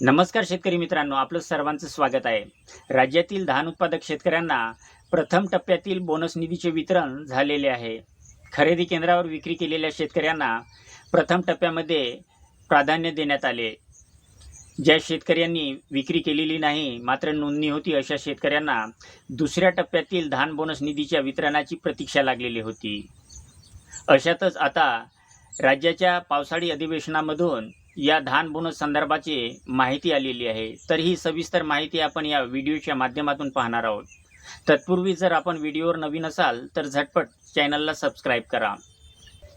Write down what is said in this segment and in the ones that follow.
नमस्कार शेतकरी मित्रांनो आपलं सर्वांचं स्वागत आहे. राज्यातील धान उत्पादक शेतकऱ्यांना प्रथम टप्प्यातील बोनस निधीचे वितरण झालेले आहे. खरेदी केंद्रावर विक्री केलेल्या शेतकऱ्यांना प्रथम टप्प्यामध्ये प्राधान्य देण्यात आले. ज्या शेतकऱ्यांनी विक्री केलेली नाही मात्र नोंदणी होती अशा शेतकऱ्यांना दुसऱ्या टप्प्यातील धान बोनस निधीच्या वितरणाची प्रतीक्षा लागलेली होती. अशातच आता राज्याच्या पावसाळी अधिवेशनामधून या धान बोनस संदर्भाची माहिती आलेली आहे. तर ही सविस्तर माहिती आपण या व्हिडिओच्या माध्यमातून पाहणार आहोत. तत्पूर्वी जर आपण व्हिडिओवर नवीन असाल तर झटपट चॅनलला सबस्क्राईब करा.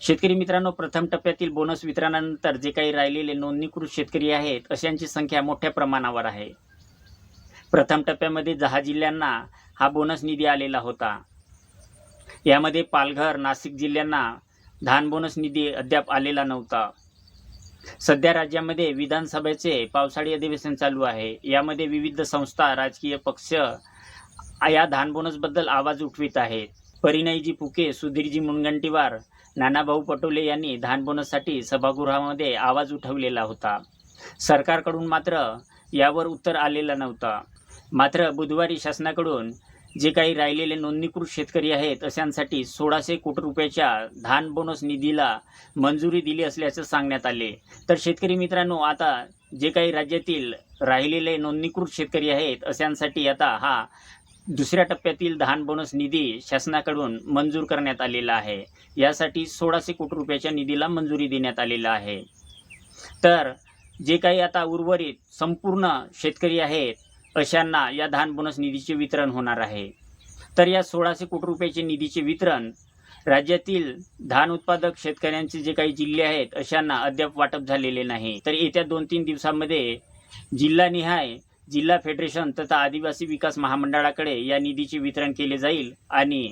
शेतकरी मित्रांनो प्रथम टप्प्यातील बोनस वितरणानंतर जे काही राहिलेले नोंदणीकृत शेतकरी आहेत अशांची संख्या मोठ्या प्रमाणावर आहे. प्रथम टप्प्यामध्ये दहा जिल्ह्यांना हा बोनस निधी आलेला होता. यामध्ये पालघर नाशिक जिल्ह्यांना धान बोनस निधी अद्याप आलेला नव्हता. सध्या राज्यामध्ये विधानसभेचे पावसाळी अधिवेशन चालू आहे. यामध्ये विविध संस्था राजकीय पक्ष या धान बोनसबद्दल आवाज उठवित आहेत. परिणयजी फुके सुधीरजी मुनगंटीवार नानाभाऊ पटोले यांनी धान बोनससाठी सभागृहामध्ये आवाज उठवलेला होता. सरकारकडून मात्र यावर उत्तर आलेलं नव्हतं. मात्र बुधवारी शासनाकडून जे काही राहिलेले नोंदणीकृत शेतकरी आहेत अशांसाठी सोळाशे कोटी रुपयाच्या धान बोनस निधीला मंजुरी दिली असल्याचं सांगण्यात आले. तर शेतकरी मित्रांनो आता जे काही राज्यातील राहिलेले नोंदणीकृत शेतकरी आहेत अशांसाठी आता हा दुसऱ्या टप्प्यातील धान बोनस निधी शासनाकडून मंजूर करण्यात आलेला आहे. यासाठी सोळाशे कोटी रुपयाच्या निधीला मंजुरी देण्यात आलेला आहे. तर जे काही आता उर्वरित संपूर्ण शेतकरी आहेत अशांना या धान बोनस निधीचे वितरण होणार आहे. तर या सोळाशे कोटी रुपयाचे निधीचे वितरण राज्यातील धान उत्पादक शेतकऱ्यांचे जे काही जिल्हे आहेत अशांना अद्याप वाटप झालेले नाही. तर येत्या दोन तीन दिवसांमध्ये जिल्हानिहाय जिल्हा फेडरेशन तथा आदिवासी विकास महामंडळाकडे या निधीचे वितरण केले जाईल आणि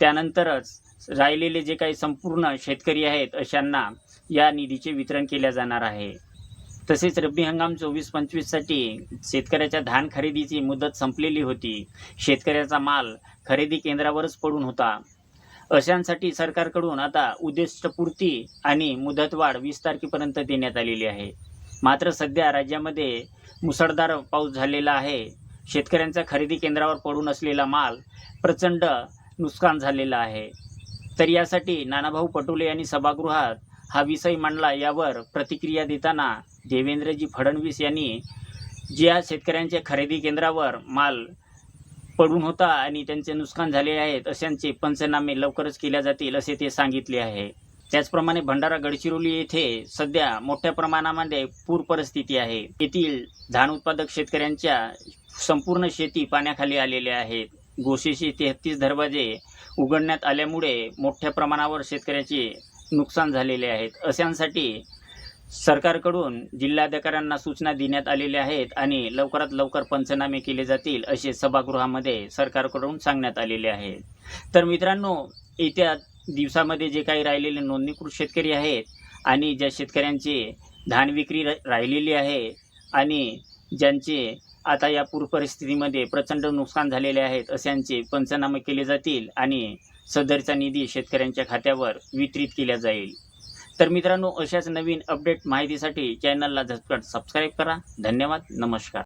त्यानंतरच राहिलेले जे काही संपूर्ण शेतकरी आहेत अशांना या निधीचे वितरण केले जाणार आहे. तसेच रब्बी हंगाम चोवीस पंचवीससाठी शेतकऱ्याच्या धान खरेदीची मुदत संपलेली होती. शेतकऱ्याचा माल खरेदी केंद्रावरच पडून होता. अशांसाठी सरकारकडून आता उद्दिष्टपूर्ती आणि मुदतवाढ वीस तारखेपर्यंत देण्यात आलेली आहे. मात्र सध्या राज्यामध्ये मुसळधार पाऊस झालेला आहे. शेतकऱ्यांचा खरेदी केंद्रावर पडून असलेला माल प्रचंड नुकसान झालेलं आहे. तर यासाठी नानाभाऊ पटोले यांनी सभागृहात हा विषय मांडला यावर प्रतिक्रिया देताना देवेंद्रजी फडणवीस यांनी ज्या शेतकऱ्यांच्या खरेदी केंद्रावर माल पडून होता आणि त्यांचे नुकसान झाले आहेत अशांचे पंचनामे लवकरच केल्या जातील असे ते सांगितले आहे. त्याचप्रमाणे भंडारा गडचिरोली येथे सध्या मोठ्या प्रमाणामध्ये पूर परिस्थिती आहे. येथील धान उत्पादक शेतकऱ्यांच्या संपूर्ण शेती पाण्याखाली आलेल्या आहेत गोशेशी तेहतीस दरवाजे उघडण्यात आल्यामुळे मोठ्या प्रमाणावर शेतकऱ्याचे नुकसान झालेले आहेत. अशांसाठी सरकारकडून जिल्हाधिकाऱ्यांना सूचना देण्यात आलेल्या आहेत आणि लवकरात लवकर पंचनामे केले जातील असे सभागृहामध्ये सरकारकडून सांगण्यात आलेले आहे. तर मित्रांनो येत्या दिवसामध्ये जे काही राहिलेले नोंदणीकृत शेतकरी आहेत आणि ज्या शेतकऱ्यांची धान विक्री राहिलेली आहे आणि ज्यांचे आता या पूर परिस्थितीमध्ये प्रचंड नुकसान झालेले आहेत अशांचे पंचनामे केले जातील आणि सदरचा निधी शेतकऱ्यांच्या खात्यावर वितरित केला जाईल. तर मित्रांनो अशाच नवीन अपडेट माहितीसाठी चॅनलला झटपट सबस्क्राईब करा. धन्यवाद. नमस्कार.